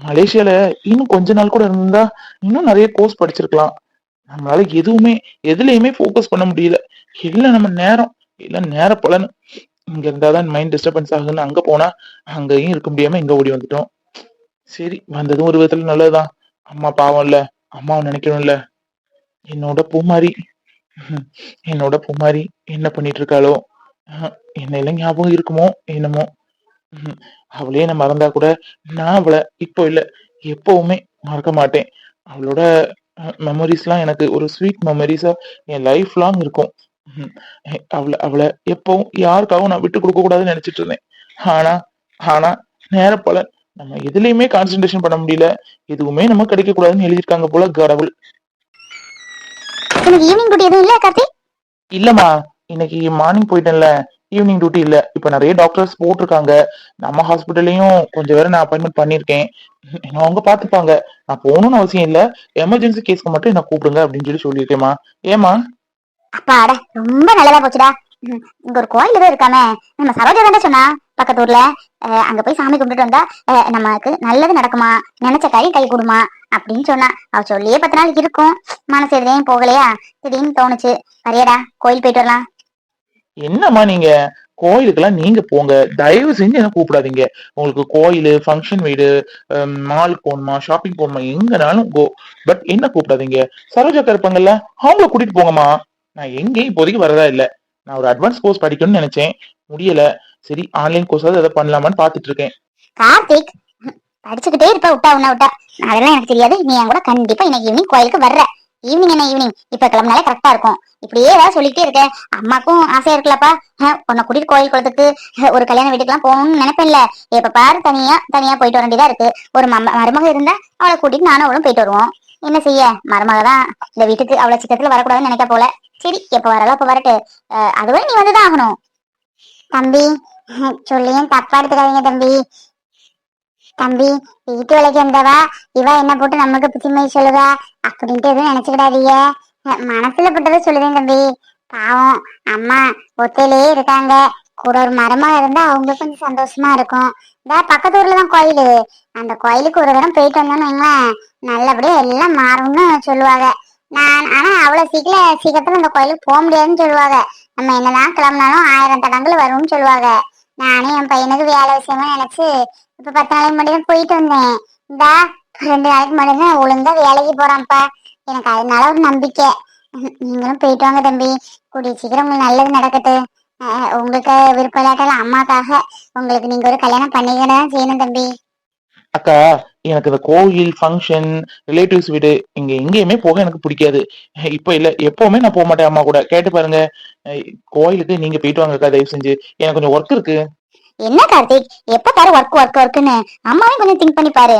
மலேசியால இன்னும் கொஞ்ச நாள் கூட இருந்தா இன்னும் நிறைய கோர்ஸ் படிச்சிருக்கலாம். நம்மளால எதுவுமே எதுலயுமே ஃபோக்கஸ் பண்ண முடியல. இல்ல நம்ம நேரம். இல்ல நேர பலன். இங்க இருந்தாதான் மைண்ட் டிஸ்டர்பன்ஸ் ஆகுதுன்னு அங்க போனா அங்கேயும் இருக்க முடியாம இங்க ஓடி வந்துட்டோம். சரி வந்ததும் ஒரு விதத்துல நல்லதுதான். அம்மா பாவம் இல்ல. அம்மாவை நினைக்கணும்ல என்னோட பூமாரி. என்னோட பூமாரி என்ன பண்ணிட்டு இருக்காளோ? என்ன எல்லாம் ஞாபகம் இருக்குமோ என்னமோ? அவளே நான் மறந்தா கூட நான் அவளை இப்போ இல்ல எப்பவுமே மறக்க மாட்டேன். அவளோட மெமரிஸ்லாம் எனக்கு ஒரு ஸ்வீட் மெமரிஸா என் லைஃப் லாங் இருக்கும். அவளை அவளை எப்பவும் யாருக்காகவும் நான் விட்டு கொடுக்க கூடாதுன்னு நினைச்சிட்டு இருந்தேன். ஆனா ஆனா நேர பலன் நம்ம எதுலயுமே கான்சென்ட்ரேஷன் பண்ண முடியல. எதுவுமே நம்ம கிடைக்க கூடாதுன்னு எழுதியிருக்காங்க போல கடவுள். ஈவினிங் இல்ல இல்லம்மா இன்னைக்கு மார்னிங் போயிட்டேன்ல. ஈவினிங் டியூட்டி இல்ல. இப்ப நிறைய டாக்டர்ஸ் போட்டிருக்காங்க. நம்ம ஹாஸ்பிட்டல்லையும் கொஞ்சம் பேரை நான் அப்பாயின்மெண்ட் பண்ணிருக்கேன் அவங்க பாத்துப்பாங்க நான் போகணும்னு அவசியம் இல்ல. எமர்ஜென்சி கேஸ்க்கு மட்டும் என்ன கூப்பிடுங்க அப்படின்னு சொல்லி சொல்லியிருக்கேம்மா. ஏமா அப்பாட ரொம்ப நல்லதா போச்சுடா. இங்க ஒரு கோயில் ஏதோ இருக்காமே நம்ம சரோஜா தானே சொன்னா பக்கத்து ஊர்ல. அஹ், அங்க போய் சாமி கும்பிட்டுட்டு வந்தா நமக்கு நல்லது நடக்குமா? நினைச்ச காரியம் கை கொடுமா? அப்படின்னு சொன்னா அவ சொல்லியே பத்து நாள் இருக்கும். மனசு எதுலையும் போகலையா? திடீர்னு தோணுச்சு. வரையடா கோயில் போயிட்டு வரலாம். என்னம்மா நீங்க? கோயிலுக்கெல்லாம் நீங்க போங்க. தயவு செஞ்சு என்ன கூப்பிடாதீங்க. உங்களுக்கு கோயில் ஃபங்க்ஷன் வீடு மால் போகணுமா ஷாப்பிங் போகணுமா எங்கனாலும் கோ பட் என்ன கூப்பிடாதீங்க? சரோஜாக்கா இருப்பாங்கல்ல அவங்கள கூட்டிட்டு போங்கம்மா. நான் எங்கேயும் இப்போதைக்கு வரதா இல்லை. நான் ஒரு அட்வான்ஸ் கோர்ஸ் படிக்கணும்னு நினைச்சேன். முடியல. சரி ஆன்லைன் கோர்ஸாவது எதை பண்ணலாமான்னு பாத்துட்டு இருக்கேன் கார்த்திக் படிச்சுக்கிட்டே இருப்ப விட்டா உன்ன விட்டா. அதெல்லாம் எனக்கு தெரியாது. நீ என் கூட கண்டிப்பா இன்னைக்கு ஈவினிங் கோயிலுக்கு வர்ற. ஈவினிங் என்ன ஈவினிங் இப்ப கிளம்புனாலே கரெக்டா இருக்கும். இப்படியே ஏதாவது சொல்லிட்டே இருக்க. அம்மாக்கும் ஆசையா இருக்குல்லப்பா. உன்னை கூட்டிட்டு கோயில் குளத்துக்கு ஒரு கல்யாண வீட்டுக்குலாம் போகணும்னு நினைப்பேன்ல. இப்ப பாரு தனியா தனியா போயிட்டு வர வேண்டியதா இருக்கு. ஒரு மருமக இருந்தா அவளை கூட்டிட்டு நானும் அவளும் போயிட்டு வருவோம். என்ன செய்ய? மருமக தான் இந்த வீட்டுக்கு அவ்வளவு சிக்கத்துல வரக்கூடாதுன்னு நினைக்க போல. சரி எப்ப வரலாம் அப்ப வரட்டு. அஹ், அதுவரை நீ வந்துதான் ஆகணும். தம்பி சொல்லியும் தப்பா எடுத்துக்காதீங்க தம்பி. தம்பி வீட்டு வேலைக்கு வந்தவா? இவ என்ன போட்டு நமக்கு புத்திமை சொல்லுவா அப்படின்ட்டு எதுவும் நினைச்சுக்கிடாதீங்க. மனசுல பட்டதை சொல்லுதேன் தம்பி. பாவம் அம்மா ஒத்தையிலேயே இருக்காங்க. கூட ஒரு மரமா இருந்தா அவங்களுக்கு கொஞ்சம் சந்தோஷமா இருக்கும். இந்த பக்கத்து ஊர்ல தான் கோயில். அந்த கோயிலுக்கு ஒரு தடவை போயிட்டு வந்தோம்னு வைங்களேன் நல்லபடியா எல்லாம் மாறும்னு சொல்லுவாங்க. நான் ஆனா அவ்வளவு சீக்கிரம் சீக்கிரத்துல அந்த கோயிலுக்கு போக முடியாதுன்னு சொல்லுவாங்க. நம்ம என்னதான் கிளம்பினாலும் ஆயிரம் தடங்கள் வரும்னு சொல்லுவாங்க. நானே என் பையனுக்கு வேலை விஷயமா நினைச்சு இப்ப பத்து நாளைக்கு மட்டும் தான் போயிட்டு வந்தேன். இந்தா ரெண்டு நாளைக்கு மட்டும் தான் ஒழுங்கா வேலைக்கு போறான்ப்பா. எனக்கு அதனால ஒரு நம்பிக்கை. நீங்களும் போயிட்டு வாங்க தம்பி. கூடிய சீக்கிரம் உங்களுக்கு நல்லது நடக்கட்டு. உங்களுக்கு விருப்பம் இல்லாட்டாலும் அம்மாக்காக உங்களுக்கு நீங்க ஒரு கல்யாணம் பண்ணிக்கணும் செய்யணும் தம்பி. அக்கா எனக்கு இந்த கோயில் ஃபங்க்ஷன் ரிலேட்டிவ்ஸ் வீடு இங்க எங்கேயுமே போக எனக்கு பிடிக்காது. இப்போ இல்ல எப்பவுமே நான் போக மாட்டேன் அம்மா கூட. கேட்டு பாருங்க. கோயிலுக்கு நீங்க போயிட்டு வாங்க அக்கா தயவு செஞ்சு. எனக்கு கொஞ்சம் ஒர்க் இருக்கு. என்ன கார்த்திக்? எப்ப பாரு ஒர்க் ஒர்க் ஒர்க்குன்னு அம்மாவையும் கொஞ்சம் திங்க் பண்ணி பாரு.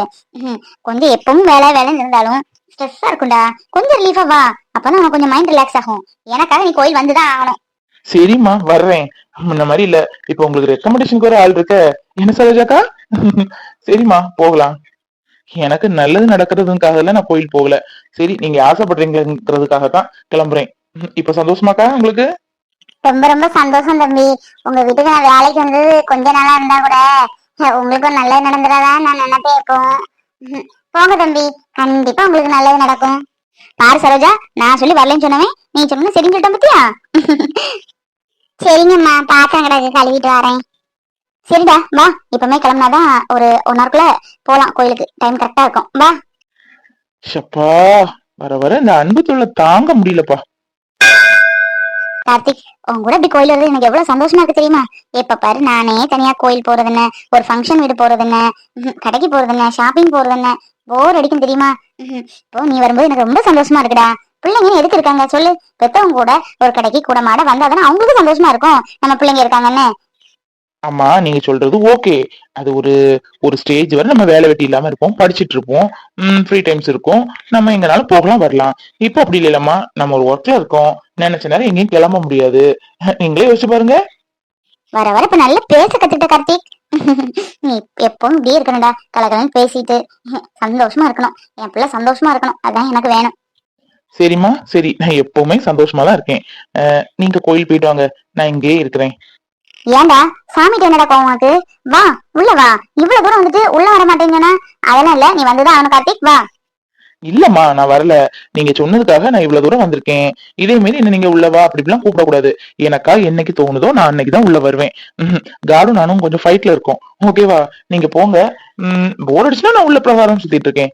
கொஞ்சம் எப்பவும் வேலை வேலைன்னு இருந்தாலும் ஸ்ட்ரெஸ்ஸா இருக்கும்டா. கொஞ்சம் ரிலீஃபா வா. அப்பதான் உனக்கு கொஞ்சம் மைண்ட் ரிலாக்ஸ் ஆகும். எனக்காக நீ கோயில் வந்துதான் ஆகணும். சரிம்மா வர்றேன். முன்ன மாதிரி இல்ல. இப்ப உங்களுக்கு ரெக்கமெண்டேஷனுக்கு ஒரு ஆள் இருக்க. என்ன சரோஜாக்கா? சரிம்மா போகலாம். எனக்கு நல்லது நடக்கிறதுக்காக நான் கோயில் போகல. சரி நீங்க ஆசைப்படுறீங்கிறதுக்காக தான் கிளம்புறேன் இப்ப சந்தோஷமாக்கா உங்களுக்கு? ரொம்ப ரொம்ப சந்தோஷம் தம்பி. உங்க வீட்டுக்கு நான் வேலைக்கு வந்தது கொஞ்ச நாளா இருந்தா கூட உங்களுக்கும் நல்லது நடந்துடாதான் நான் நினைப்பே இருக்கும் போங்க தம்பி. கண்டிப்பா உங்களுக்கு நல்லது நடக்கும். பாரு சரோஜா நான் சொல்லி வரலன்னு சொன்னவன் நீ சொன்ன சரின்னு சொல்லிட்டேன் பத்தியா? சரிங்கம்மா பாத்திரம் கிடக்கு கழுவிட்டு வரேன். சரிடா வா. இப்பவுமே கிளம்புனாதான் ஒரு ஒன் ஹவர்க்குள்ள போலாம் கோயிலுக்கு. டைம் கரெக்டா இருக்கும். வா. ஷப்பா வர வர இந்த அன்பு தொல்லை தாங்க முடியலப்பா. கார்த்திக் உன் கூட இப்படி கோயில் வருது எனக்கு எவ்வளவு சந்தோஷமா இருக்கு தெரியுமா? எப்ப பாரு நானே தனியா கோயில் போறது என்ன? ஒரு ஃபங்க்ஷன் வீடு போறது என்ன? கடைக்கு போறது என்ன? ஷாப்பிங் போறது என்ன? போர் அடிக்கும் தெரியுமா? இப்போ நீ வரும்போது எனக்கு ரொம்ப சந்தோஷமா இருக்குடா. பிள்ளைங்க எதுக்கு இருக்காங்க? சொல்லு. பெத்தவங்க கூட ஒரு கடைக்கு கூட மாட வந்தாதானே அவங்களுக்கு சந்தோஷமா இருக்கும். நம்ம பிள்ளைங்க இருக்காங்கன்னு ஆமா நீங்க சொல்றது ஓகே அது ஒரு ஒரு ஸ்டேஜ் வரை நம்ம வேலை வெட்டி இல்லாம இருப்போம் படிச்சிட்டு இருப்போம். ஃப்ரீ டைம்ஸ் இருக்கும். நம்ம எங்கனாலும் போகலாம் வரலாம். இப்போ அப்படி இல்லைல்லம்மா நம்ம ஒரு ஒர்க்ல இருக்கோம். நினைச்ச நேரம் எங்கேயும் கிளம்ப முடியாது. நீங்களே யோசிச்சு பாருங்க. வர வர இப்ப நல்லா பேச கத்துக்கிட்ட கார்த்திக். நீ எப்பவும் இப்படியே இருக்கணும்டா கலகலன்னு பேசிட்டு. சந்தோஷமா இருக்கணும். என் பிள்ளை சந்தோஷமா இருக்கணும். அதான் எனக்கு வேணும். சரிம்மா சரி. நான் எப்பவுமே சந்தோஷமா தான் இருக்கேன் நீங்க கோயில் போயிட்டு வாங்க. நான் இங்கேயே இருக்கிறேன். ஏன்டா? சாமிக்கு என்னடா கோவம் உனக்கு? வா உள்ள வா. இவ்வளவு தூரம் வந்துட்டு உள்ள வர மாட்டேங்கன்னா அதெல்லாம் இல்ல நீ வந்துதான் அவனு கார்த்திக். வா. இல்லம்மா நான் வரல. நீங்க சொன்னதுக்காக நான் இவ்வளவு தூரம் வந்திருக்கேன். இதே மாதிரி என்ன நீங்க உள்ளவா? அப்படிலாம் கூப்பிடக்கூடாது. எனக்கா என்னைக்கு தோணுதோ நான் அன்னைக்கு தான் உள்ள வருவேன். காடும் நானும் கொஞ்சம் ஃபைட்ல இருக்கோம். ஓகேவா நீங்க போங்க. போர் அடிச்சுன்னா நான் உள்ள பிரகாரம் சுத்திட்டு இருக்கேன்.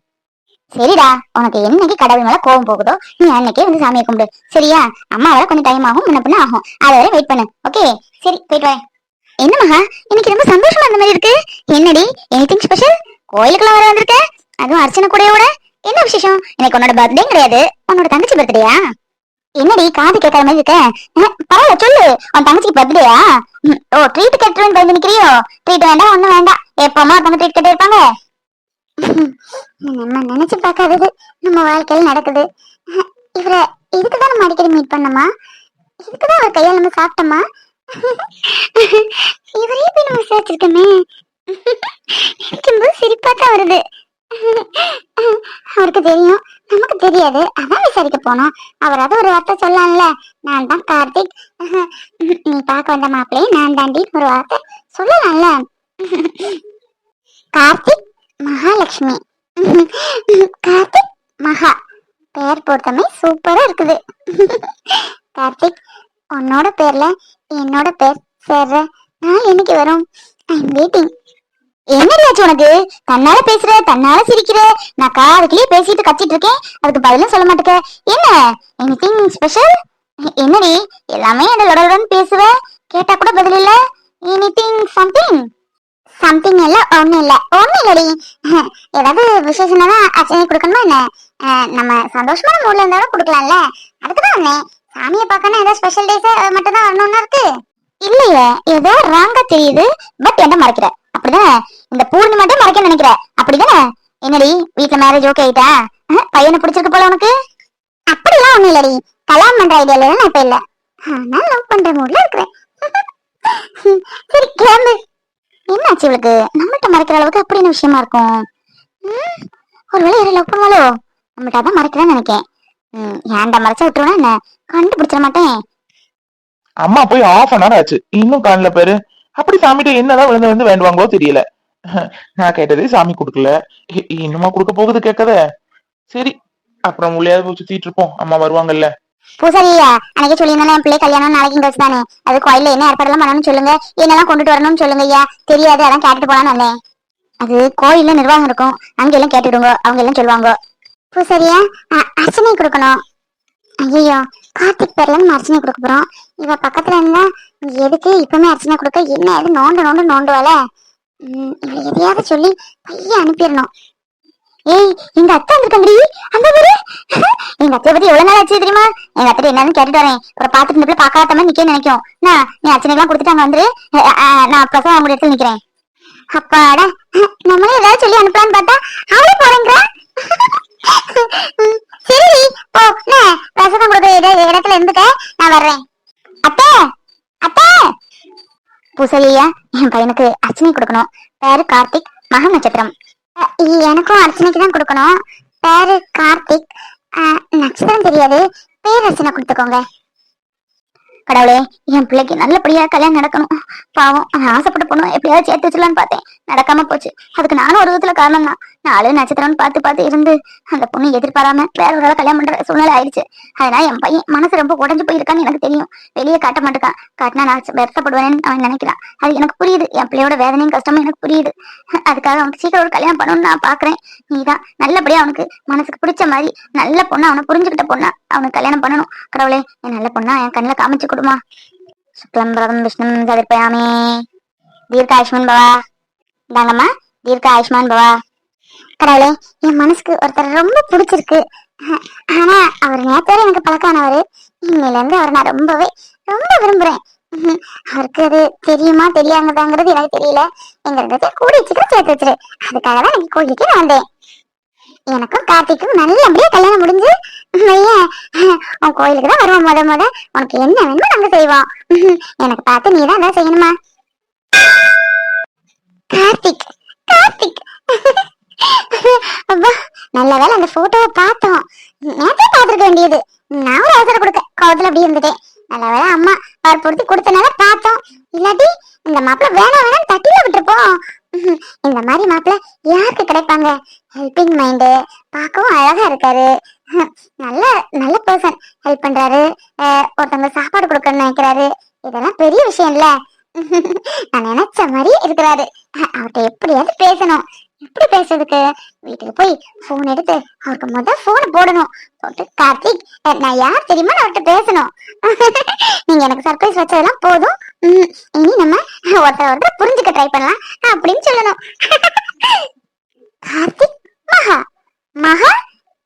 சரிடா. உனக்கு என்னைக்கு கடவுள் மேல கோவம் போகுதோ நீ அன்னைக்கே வந்து சாமியை கும்பிடு. சரியா? அம்மா வர கொஞ்சம் டைம் ஆகும் முன்ன பின்ன ஆகும். அதை வரை வெயிட் பண்ணு. ஓகே சரி போயிட்டு வரேன் என்ன மகா? இன்னைக்கு ரொம்ப சந்தோஷமா இருந்த மாதிரி இருக்கு. என்னடி? எனிதிங் ஸ்பெஷல் கோயிலுக்குள்ள வர வந்திருக்க? அதுவும் அர்ச்சனை கூடயோட? என்ன விசேஷம்? இன்னைக்கு உன்னோட பர்த்டே கிடையாது. உன்னோட தங்கச்சி பர்த்டேயா என்னடி காது கேட்காத மாதிரி இருக்க? பரவாயில்ல சொல்லு. உன் தங்கச்சிக்கு பர்த்டேயா ஓ ட்ரீட் கட்டுறேன்னு பயந்து நிக்கிறியோ? ட்ரீட் வேண்டாம் ஒண்ணும் வேண்டாம். எப்பமா ஒருத்தவங்க ட்ரீட் கட்டி இருப்பாங்க. நம்ம நினைச்சு பார்க்காதது நம்ம வாழ்க்கையில் நடக்குது. அஹ், இதுக்குதான் நம்ம அடிக்கடி மீட் பண்ணோமா? இதுக்குதான் அவர் கையால் நம்ம சாப்பிட்டோமா? இவரே போய் நம்ம விசாரிச்சிருக்கோமே. நினைக்கும்போது சிரிப்பா தான் வருது. அவருக்கு தெரியும். நமக்கு தெரியாது. அதான் விசாரிக்க போனோம். அவராவது ஒரு வார்த்தை சொல்லலாம்ல நான் தான் கார்த்திக். நீ பார்க்க வந்த மாப்பிள்ளையே நான் தாண்டி ஒரு வார்த்தை சொல்லலாம்ல. கார்த்திக் மகாலட்சுமி. கார்த்திக் மகா. பேர் பொருத்தமே சூப்பரா இருக்குது. கார்த்திக் உன்னோட பேர்ல என்னோட பேர் சேர்ற நான் என்னைக்கு வரும்? ஐ எம் வெயிட்டிங் என்னடியாச்சு உனக்கு? தன்னால பேசுற தன்னால சிரிக்கிற நான் காதுக்குள்ளேயே பேசிட்டு கத்திட்டு இருக்கேன் அதுக்கு பதிலும் சொல்ல மாட்டேக்க. என்ன? எனிதிங் ஸ்பெஷல் என்னடி? எல்லாமே அந்த லொடலுடன் பேசுவ? கேட்டா கூட பதில் இல்ல? எனிதிங் சம்திங் சம்திங் இல்ல ஒண்ணு இல்ல. ஒண்ணு இல்லடி. ஏதாவது விசேஷம்னா அச்சனை கொடுக்கணுமா என்ன? நம்ம சந்தோஷமான மூட்ல இருந்தாலும் கொடுக்கலாம்ல. அதுக்குதான் வந்தேன். சாமியை பார்க்கணும் ஏதோ ஸ்பெஷல் டேஸ் மட்டும் தான் வரணும்னு இருக்கு. இல்லையே ஏதோ ராங்கா தெரியுது பட் என்ன மறக்கிறேன் அப்படிதானே? இந்த பூர்ணி மட்டும் மறைக்க நினைக்கிற. அப்படிதானே? என்னடி வீட்டுல மேரேஜ் ஓகே ஆயிட்டா? பையனை பிடிச்சிருக்கு போல உனக்கு? அப்படிலாம் ஒண்ணும் இல்லடி. கல்யாணம் பண்ற ஐடியால நான் இப்ப இல்ல. நான் லவ் பண்ற மூட்ல இருக்கிறேன். சரி கிளம்பு. என்னாச்சு இவளுக்கு? நம்மகிட்ட மறைக்கிற அளவுக்கு அப்படி என்ன விஷயமா இருக்கும்? ம், ஒருவேளை யாரும் லவ் பண்ணுவாளோ? நம்மகிட்ட அதான் மறைக்கிறேன்னு நினைக்கேன். ஏன்டா மறைச்சா விட்டுருவா என்ன? கண்டுபிடிச்சிட மாட்டேன். அம்மா போய் ஆஃப் அன் ஹவர் ஆச்சு. இன்னும் காணல பேரு. அப்படி சாமிகிட்ட என்னதான் விழுந்து விழுந்து வேண்டுவாங்களோ தெரியல. நான் கேட்டதே சாமி கொடுக்கல. இன்னுமா கொடுக்க போகுது கேட்கத சரி அப்புறம் உள்ளேயாவது போய் சுத்திட்டு இருப்போம். அம்மா வருவாங்கல்ல. பூசாரியா அன்னைக்கு சொல்லியிருந்தாலும் என் பிள்ளை கல்யாணம் நாளைக்கு கழிச்சு தானே அது கோயில்ல என்ன ஏற்பாடெல்லாம் பண்ணணும்னு சொல்லுங்க. என்னெல்லாம் கொண்டுட்டு வரணும்னு சொல்லுங்க ஐயா. தெரியாது அதான் கேட்டுட்டு போலான்னு வந்தேன். அது கோயில்ல நிர்வாகம் இருக்கும். அங்க எல்லாம் கேட்டுடுங்க. அவங்க எல்லாம் சொல்லுவாங்க. பூசாரியா அர்ச்சனை கொடுக்கணும். ஐயோ கார்த்திக் பேர்ல நம்ம அர்ச்சனை கொடுக்க போறோம். இவ பக்கத்துல இருந்தா எதுக்கு இப்பவுமே அர்ச்சனை கொடுக்க? என்ன எது நோண்டு நோண்டு நோண்டுவால உம், எதையாவது சொல்லி பையன் அனுப்பிடணும். ஏய் எங்க அத்தை வந்திருக்காங்கடி. அந்த பேரு. எங்க அத்தைய பத்தி எவ்வளவு நாள் ஆச்சு தெரியுமா? எங்க அத்தை என்னன்னு கேட்டுட்டு வரேன். அப்புறம் பாத்துட்டு இந்த பிள்ளை பாக்காத மாதிரி நிக்க நினைக்கும். நான் நீ அச்சனைக்கெல்லாம் கொடுத்துட்டு அங்க வந்துரு நான் பிரசவம் அவங்க இடத்துல நிக்கிறேன். அப்பாடா. நம்மளே ஏதாவது சொல்லி அனுப்பலான்னு பார்த்தா அவளே போறேங்கிறா. சரி போ. நான் பிரசவம் கொடுக்குற இடத்துல இருந்துக்க நான் வர்றேன். அத்தை அத்தை. பூசலியா என் பையனுக்கு அர்ச்சனை கொடுக்கணும். பேரு கார்த்திக் மக நட்சத்திரம் எனக்கும் அர்ச்சனைக்கு தான் கொடுக்கணும். பேரு கார்த்திக். நட்சத்திரம் தெரியாது. பேர் அர்ச்சனை கொடுத்துக்கோங்க. கடவுளே என் பிள்ளைக்கு நல்லபடியா கல்யாணம் நடக்கணும். பாவம் அவன் ஆசைப்பட்ட பொண்ணு எப்படியாவது சேர்த்து வச்சிடலான்னு பார்த்தேன். நடக்காம போச்சு. அதுக்கு நானும் ஒரு விதத்துல காரணம் தான் நாலு நட்சத்திரம்னு பார்த்து பார்த்து இருந்து அந்த பொண்ணு எதிர்பாராம வேற ஒரு ஆளை கல்யாணம் பண்ற சூழ்நிலை ஆயிடுச்சு. அதனால என் பையன் மனசு ரொம்ப உடஞ்சு போயிருக்கான்னு எனக்கு தெரியும். வெளியே காட்ட மாட்டேக்கான். காட்டினா நான் வருத்தப்படுவேன்னு அவன் நினைக்கிறான். அது எனக்கு புரியுது. என் பிள்ளையோட வேதனையும் கஷ்டமும் எனக்கு புரியுது. அதுக்காக அவனுக்கு சீக்கிரம் ஒரு கல்யாணம் பண்ணணும்னு நான் பாக்குறேன். நீதான். நல்லபடியா அவனுக்கு மனசுக்கு பிடிச்ச மாதிரி நல்ல பொண்ணா அவனை புரிஞ்சுக்கிட்ட பொண்ணா அவனுக்கு கல்யாணம் பண்ணணும். கடவுளே என் நல்ல பொண்ணா என் கண்ணில் காமிச்சு கொடுமா. சுக்லம் பிரதம் விஷ்ணு சதிர்ப்பயாமே தீர்க்க ஆயுஷ்மான் பவா. இந்தாங்கம்மா. தீர்க்க ஆயுஷ்மான் பவா. கடவுளே என் மனசுக்கு ஒருத்தர் ரொம்ப பிடிச்சிருக்கு. ஆனா அவர் நேத்தோட எனக்கு பழக்கானவர் இன்னையில இருந்து அவர் நான் ரொம்பவே ரொம்ப விரும்புறேன். உம், அவருக்கு அது தெரியுமா தெரியாங்கதாங்கிறது எனக்கு தெரியல. எங்க ரெண்டு கூடி சீக்கிரம் சேர்த்து வச்சிரு. அதுக்காக தான் எனக்கு கோயிலுக்கு நான் வந்தேன். எனக்கும் கார்த்திக்கும் நல்லபடியா கல்யாணம் முடிஞ்சு உன் கோயிலுக்கு தான் வருவோம் முத முத. உனக்கு என்ன வேணுமோ நாங்க செய்வோம். எனக்கு பார்த்து நீ தான் அதான் செய்யணுமா? கார்த்திக் கார்த்திக். அப்பா நல்ல வேலை அந்த போட்டோவை பார்த்தோம். நேற்றே பார்த்துருக்க வேண்டியது. நான் ஒரு அவசரம் கொடுக்க கோவத்தில் அப்படி இருந்துட்டேன். நல்ல வேலை அம்மா வற்புறுத்தி கொடுத்தனால பார்த்தோம். இல்லாட்டி இந்த மாப்பிள்ள வேணாம் வேணாம் தட்டில விட்டுருப்போம். இந்த மாதிரி மாப்பிள்ள யாருக்கு கிடைப்பாங்க? ஹெல்பிங் மைண்டு பார்க்கவும் அழகா இருக்காரு. ஹம், நல்ல நல்ல பர்சன் ஹெல்ப் பண்றாரு. அஹ், ஒருத்தவங்க சாப்பாடு கொடுக்கணும்னு நினைக்கிறாரு. இதெல்லாம் பெரிய விஷயம் இல்லை நான் நினைச்ச மாதிரி இருக்கிறாரு. அவர்கிட்ட எப்படியாவது பேசணும். எப்படி பேசுறதுக்கு? வீட்டுக்கு போய் போன் எடுத்து அவருக்கு முத போன் போடணும். போட்டு கார்த்திக் நான் யார் தெரியுமா? அவர்கிட்ட பேசணும். நீங்க எனக்கு சர்ப்ரைஸ் வச்சதெல்லாம் போதும். இனி நம்ம ஒருத்தர் ஒருத்தர் புரிஞ்சுக்க ட்ரை பண்ணலாம். அப்படின்னு சொல்லணும். கார்த்திக் மகா. மகா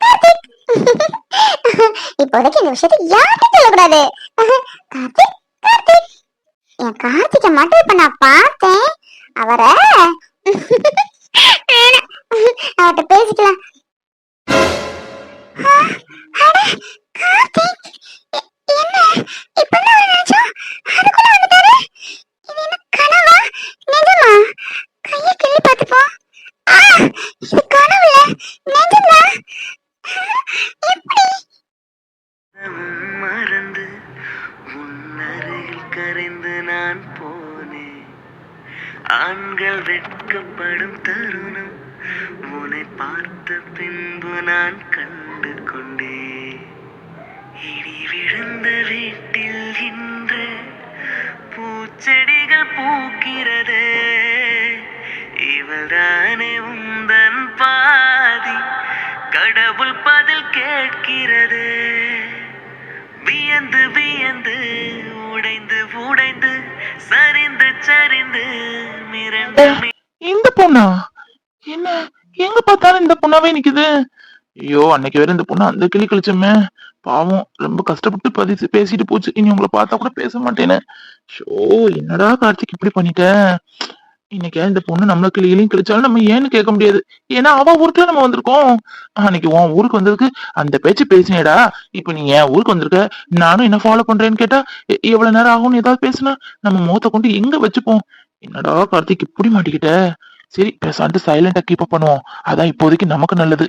கார்த்திக். இப்போதைக்கு இந்த விஷயத்தை யார்கிட்ட சொல்லக்கூடாது. கார்த்திக் கார்த்திக். என் கார்த்திகை மட்டும் இப்ப நான் பார்த்தேன். அவரை கரைந்து நான் போனேன். ஆண்கள் வெட்கப்படும் தருணம் உன்னை பார்த்த பின்பு நான் கண்டு கொண்டே இடி விழுந்த வீட்டில் இன்று பூச்செடிகள் பூக்கிறது. இவள்தானே உந்தன் பாதி கடவுள் பதில் கேட்கிறது. வியந்து வியந்து உடைந்து சரிந்து சரிந்து மிரண்டு இந்த பொண்ணா? என்ன? எங்க பார்த்தாலும் இந்த பொண்ணாவே நிக்குது? ஐயோ அன்னைக்கு வேற இந்த பொண்ணு அந்த கிளி கழிச்சோமே. பாவம் ரொம்ப கஷ்டப்பட்டு பதிச்சு பேசிட்டு போச்சு. இனி உங்களை பார்த்தா கூட பேச மாட்டேன்னு. ஷோ என்னடா கார்த்திக் இப்படி பண்ணிட்ட? இன்னைக்கு இந்த பொண்ணு நம்மளுக்கு கிளிகளையும் கிடைச்சாலும் நம்ம ஏன்னு கேட்க முடியாது. ஏன்னா அவ ஊருக்குள்ள நம்ம வந்திருக்கோம். அன்னைக்கு உன் ஊருக்கு வந்ததுக்கு அந்த பேச்சு பேசினேடா. இப்ப நீ என் ஊருக்கு வந்திருக்க? நானும் என்ன ஃபாலோ பண்றேன்னு கேட்டா எவ்வளவு நேரம் ஆகும்னு ஏதாவது பேசுனா நம்ம முகத்தை கொண்டு எங்க வச்சுப்போம்? என்னடா கார்த்திக் இப்படி மாட்டிக்கிட்ட? சரி பேசாண்டு சைலண்டா கீப் அப் பண்ணுவோம். அதான் இப்போதைக்கு நமக்கு நல்லது.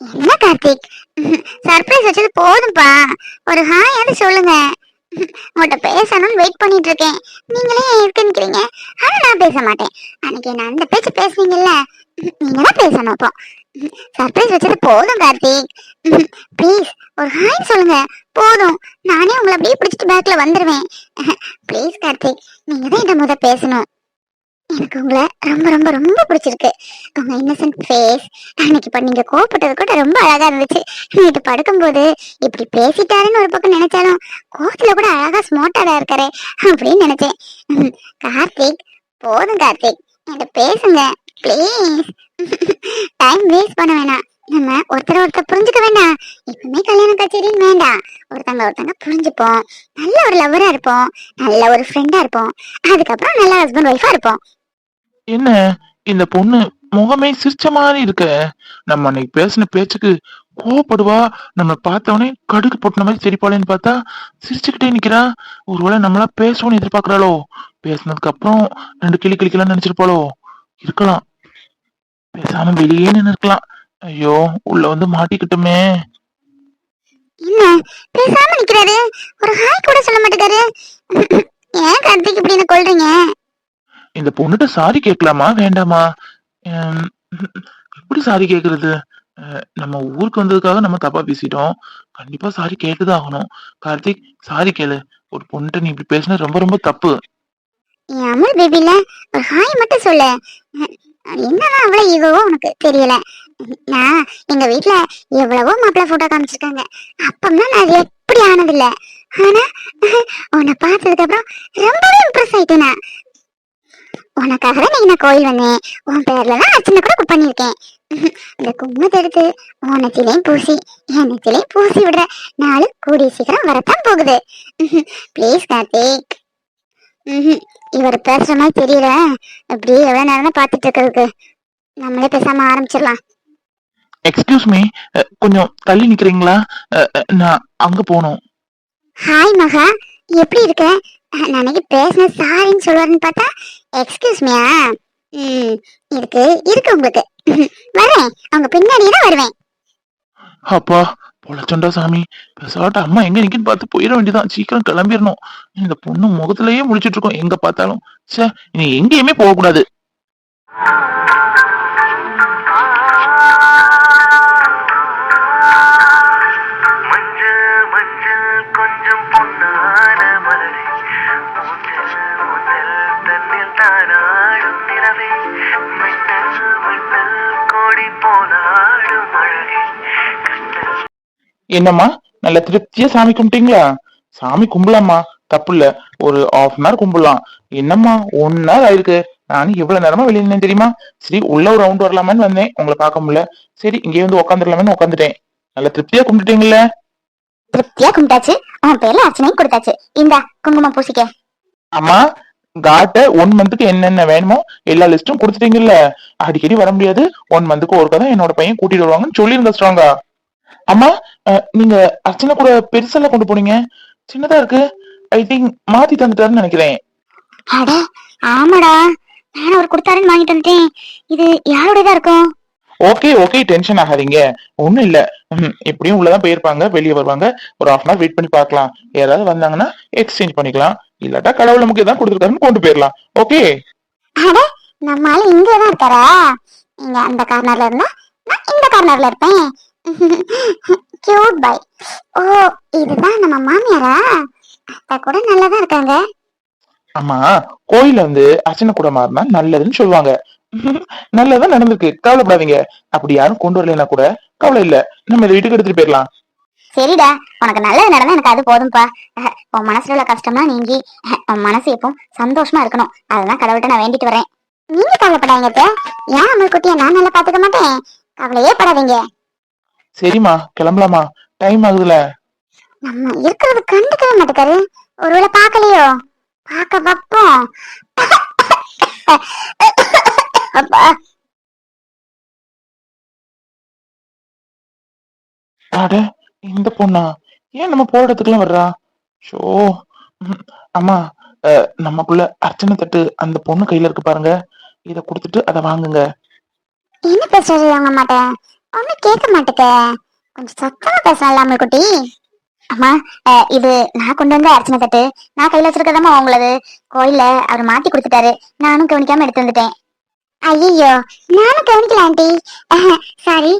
என்ன கார்த்திக்? சர்ப்ரைஸ் வச்சது போதும்பா. ஒரு ஹாயாவது சொல்லுங்க. உங்கள்கிட்ட பேசணும்னு வெயிட் பண்ணிட்டு இருக்கேன் நீங்களே ஏன் இருக்குன்னு ஆனா நான் பேச மாட்டேன். அன்னைக்கு நான் அந்த பேச்சு பேசுனீங்கல்ல நீங்க தான் பேசணும் அப்போ. சர்ப்ரைஸ் வச்சது போதும் கார்த்திக். ப்ளீஸ் ஒரு ஹாய் சொல்லுங்க. போதும். நானே உங்களை அப்படியே பிடிச்சிட்டு பேக்ல வந்துருவேன். ப்ளீஸ் கார்த்திக் நீங்க தான் என்கிட்ட முத பேசணும். எனக்கு உங்களை ரொம்ப ரொம்ப ரொம்ப பிடிச்சிருக்கு. உங்க இன்னசென்ட் ஃபேஸ் அன்னைக்கு இப்போ நீங்க கோவப்பட்டது கூட ரொம்ப அழகா இருந்துச்சு. நேற்று படுக்கும்போது இப்படி பேசிட்டாருன்னு ஒரு பக்கம் நினைச்சாலும் கோவத்துல கூட அழகா ஸ்மார்ட்டாடா இருக்காரு அப்படின்னு நினைச்சேன். கார்த்திக் போதும் கார்த்திக். என்கிட்ட பேசுங்க ப்ளீஸ் டைம் வேஸ்ட் பண்ண வேணாம். நம்ம ஒருத்தர் ஒருத்தர் புரிஞ்சுக்க வேண்டாம். இப்பவுமே கல்யாண கச்சேரின்னு வேண்டாம். ஒருத்தங்க ஒருத்தங்க புரிஞ்சுப்போம். நல்ல ஒரு லவ்வரா இருப்போம். நல்ல ஒரு ஃப்ரெண்டா இருப்போம். அதுக்கப்புறம் நல்ல ஹஸ்பண்ட் ஒய்ஃபா இருப்போம். என்ன? இந்த பொண்ணு முகமே சிரிச்ச மாதிரி இருக்க. நம்ம அன்னைக்கு பேசின பேச்சுக்கு கோவப்படுவா? நம்ம பார்த்தவொடனே கடுகு போட்டுன மாதிரி சிரிப்பாளேன்னு பார்த்தா சிரிச்சுக்கிட்டே நிக்கிறா. ஒருவேளை நம்மளா பேசணும்னு எதிர்பார்க்கிறாளோ? பேசினதுக்கு அப்புறம் ரெண்டு கிளி கிளிக்கலாம்னு நினைச்சிருப்பாளோ? இருக்கலாம். பேசாம வெளியே நின்று இருக்கலாம். ஐயோ உள்ள வந்து மாட்டிக்கிட்டுமே. என்ன பேசாம நிக்கிறாரு. ஒரு ஹாய் கூட சொல்ல மாட்டேங்காரு. ஏன் கார்த்திக் இப்படி என்ன இந்த பொண்ணுகிட்ட சாரி கேட்கலாமா? வேண்டாமா? எப்படி சாரி கேட்கறது? நம்ம ஊருக்கு வந்ததுக்காக நம்ம தப்பா பேசிட்டோம். கண்டிப்பா சாரி கேட்டுதான் ஆகணும். கார்த்திக் சாரி கேளு. ஒரு பொண்ணுகிட்ட நீ இப்படி பேசினது ரொம்ப ரொம்ப தப்பு. அமல் பேபில ஒரு ஹாய் மட்டும் சொல்லு. என்னதான் அவ்வளவு ஈகோவோ உனக்கு தெரியல. நான் எங்க வீட்டுல எவ்வளவோ மாப்பிள்ள போட்டோ காமிச்சிருக்காங்க. அப்பம்லாம் நான் அது எப்படி ஆனதில்ல. ஆனா உன்னை பார்த்ததுக்கு அப்புறம் ரொம்பவே இம்ப்ரெஸ் ஆயிட்டேன் உனக்காக தான் நான் கோயில் வந்தேன். உன் பேர்ல தான் அர்ச்சனை கூட பண்ணியிருக்கேன். இந்த குங்குமத்தை எடுத்து உன் நெத்திலையும் பூசி என் நெத்திலையும் பூசி விடுற நாள் கூடிய சீக்கிரம் வரத்தான் போகுது. ப்ளீஸ் கார்த்திக். இவர் பேசுற மாதிரி தெரியல. அப்படியே எவ்வளவு நேரம் பாத்துட்டு இருக்கிறதுக்கு. நம்மளே பேசாம ஆரம்பிச்சிடலாம். எக்ஸ்கியூஸ் மீ கொஞ்சம் தள்ளி நிக்கிறீங்களா? நான் அங்க போகணும். ஹாய் மகா. எப்படி இருக்க? நான் அன்னைக்கு பேசின சாரின்னு சொல்லுவாருன்னு பார்த்தா எக்ஸ்கியூஸ் மியா ம் இருக்கு இருக்கு உங்களுக்கு. வரேன் அவங்க பின்னாடியே தான் வருவேன். அப்பா பொழச்சண்டா சாமி. பெசாட்ட அம்மா எங்க நிக்குன்னு பார்த்து போயிட வேண்டியதான் சீக்கிரம் கிளம்பிடணும் இந்த பொண்ணு முகத்திலேயே முடிச்சிட்டு இருக்கோம். எங்க பார்த்தாலும். ச்சே இனி எங்கேயுமே போகக்கூடாது. என்னம்மா? நல்ல திருப்தியா சாமி கும்பிட்டீங்களா? சாமி கும்பலாம்மா. தப்பு இல்ல ஒரு ஆஃப் அன் ஹவர் கும்பிடலாம் என்னம்மா? ஒன் ஹவர் ஆயிருக்கு. நானும் இவ்வளவு நேரமா வெளியே நின்னேன் தெரியுமா? சரி உள்ள ஒரு ரவுண்ட் வரலாமான்னு வந்தேன். உங்களை பார்க்க முடியல. சரி இங்கே வந்து உட்காந்துடலாமேன்னு உட்காந்துட்டேன் நல்ல திருப்தியா கும்பிட்டுட்டீங்கல்ல திருப்தியா கும்பிட்டாச்சு. உன் பேர்ல அர்ச்சனையும் கொடுத்தாச்சு. இந்தா குங்குமம் பூசிக்க. அம்மா காட்ட ஒன் மந்த்துக்கு என்னென்ன வேணுமோ எல்லா லிஸ்டும் கொடுத்துட்டீங்கல்ல? அடிக்கடி வர முடியாது. ஒன் மந்த்துக்கு ஒருக்கா தான் என்னோட பையன் கூட்டிட்டு வருவாங்கன்னு சொல்லிருங்க ஸ்ட்ராங்கா அம்மா நீங்க அர்ச்சனை கூட பெருசெல்லாம் கொண்டு போனீங்க. சின்னதா இருக்கு. ஐ திங்க் மாத்தி தந்துட்டாருன்னு நினைக்கிறேன். அட ஆமாடா. நான் அவர் கொடுத்தாருன்னு வாங்கிட்டு வந்துட்டேன். இது யாரோடதா இருக்கும்? ஓகே ஓகே டென்ஷன் ஆகாதீங்க. ஒண்ணும் இல்ல. எப்படியும் உள்ளதான் போயிருப்பாங்க. வெளியே வருவாங்க. ஒரு ஹாஃப் அன் ஹவர் வெயிட் பண்ணி பார்க்கலாம். யாராவது வந்தாங்கன்னா எக்ஸ்சேஞ்ச் பண்ணிக்கலாம். இல்லாட்டா கடவுள் நமக்கு எதாவது கொடுத்துருக்காருன்னு கொண்டு போயிடலாம் ஓகே அட நம்ம ஆளு இங்கதான் இருக்காரா? நீங்க அந்த கார்னர்ல இருந்தா நான் இந்த கார்னர்ல இருப்பேன். கியூட் பாய் ஓ இதுதான் நம்ம மாமியாரா? அத்தை கூட நல்லாதான் இருக்காங்க. ஆமா கோயில்ல வந்து அர்ச்சனை கூட மாறினா நல்லதுன்னு சொல்லுவாங்க. நல்லதா நடந்திருக்கு. கவலைப்படாதீங்க. அப்படி யாரும் கொண்டு வரலைன்னா கூட கவலை இல்ல. நம்ம இதை வீட்டுக்கு எடுத்துட்டு போயிடலாம் சரிடா உனக்கு நல்லது நடந்தா எனக்கு அது போதும்பா. உன் மனசுல உள்ள கஷ்டம்லாம் நீங்கி உன் மனசு எப்பவும் சந்தோஷமா இருக்கணும். அதுதான் கடவுள்கிட்ட நான் வேண்டிட்டு வரேன் நீங்க கவலைப்படாதீங்க. ஏன் அமல் குட்டிய நான் நல்லா பாத்துக்க மாட்டேன்? கவலையே படாதீங்க. சரிம்மா கிளம்பலாமா டைம் ஆகுதுல. நம்ம இருக்கிறது கண்டுக்கவே மாட்டேக்காரு. ஒருவேளை பார்க்கலையோ? பார்க்க வைப்போம். அப்பா. அட இந்த பொண்ணா? ஏன் நம்ம போற இடத்துக்குலாம் வர்றா? ஷோ. அம்மா அஹ், நமக்குள்ள அர்ச்சனை தட்டு அந்த பொண்ணு கையில இருக்கு பாருங்க. இத கொடுத்துட்டு அதை வாங்குங்க. என்ன பேசுறது வாங்க மாட்டேன் ஒண்ணு கேட்க மாட்டேங்க கொஞ்சம் சத்தமா பேசலாம் அமல் குட்டி அம்மா அஹ், இது நான் கொண்டு வந்த அர்ச்சனை தட்டு. நான் கையில வச்சிருக்கதாமா உங்களது. கோயில்ல அவர் மாத்தி கொடுத்துட்டாரு. நானும் கவனிக்காம எடுத்து வந்துட்டேன். ஐயோ நானும் கவனிக்கல ஆண்டி சாரி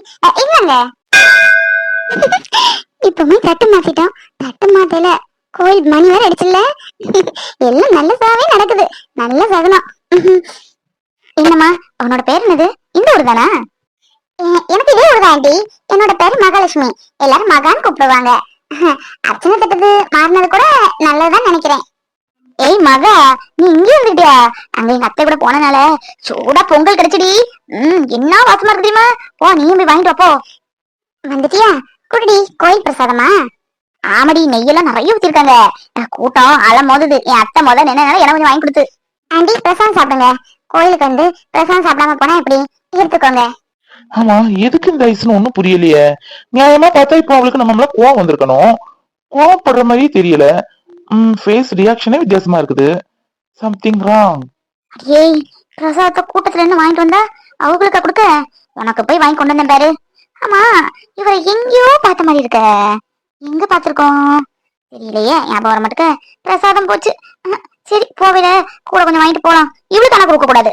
இல்லங்க இப்பவுமே தட்டு மாத்திட்டோம். தட்டு மாத்தல. கோயில் மணி வேற அடிச்சுல எல்லாம் நல்லதாவே நடக்குது. நல்ல சகனம். என்னம்மா உன்னோட பேர் என்னது? இந்த ஊர் தானா எனக்கு இதே ஊர் தான் ஆண்டி. என்னோட பேர் மகாலட்சுமி. எல்லாரும் மகான்னு கூப்பிடுவாங்க. அர்ச்சனை தட்டது மாறினது கூட நல்லதுதான் நினைக்கிறேன். ஏய் மக நீ இங்கே வந்துட்டியா அங்க எங்க அத்தை கூட போனனால சூடா பொங்கல் கிடைச்சடி. ம் என்ன வாசமா இருக்கு தெரியுமா? போ நீயும் போய் வாங்கிட்டு வாப்போ வந்துட்டியா? குடிடி கோயில் பிரசாதமா? ஆமடி நெய்யெல்லாம் நிறைய ஊத்திருக்காங்க. கூட்டம் அலை மோதுது. என் அத்தை மொதல் நினைனால எனக்கு கொஞ்சம் வாங்கி கொடுத்து. ஆண்டி பிரசாதம் சாப்பிடுங்க. கோயிலுக்கு வந்து பிரசாதம் சாப்பிடாம போனா எப்படி? எடுத்துக்கோங்க. ஆமா எதுக்கு இந்த ஐஸ்னு ஒண்ணும் புரியலையே. நியாயமா பார்த்தா இப்போ அவளுக்கு நம்ம மேல கோவம் வந்திருக்கணும். கோவப்படுற மாதிரியே தெரியல. ம் ஃபேஸ் ரியாக்ஷனே வித்தியாசமா இருக்குது. சம்திங் ராங் ஏய் பிரசாதத்தை கூட்டத்துல இருந்து வாங்கிட்டு வந்தா அவங்களுக்கா கொடுக்க? உனக்கு போய் வாங்கி கொண்டு வந்தேன் பாரு. ஆமா இவரை எங்கேயோ பார்த்த மாதிரி இருக்க. எங்க பார்த்துருக்கோம்? தெரியலையே ஞாபகம் வர மாட்டுக்க. பிரசாதம் போச்சு. சரி போவில. கூட கொஞ்சம் வாங்கிட்டு போலாம். இவ்வளவு ஆனா கொடுக்க கூடாது.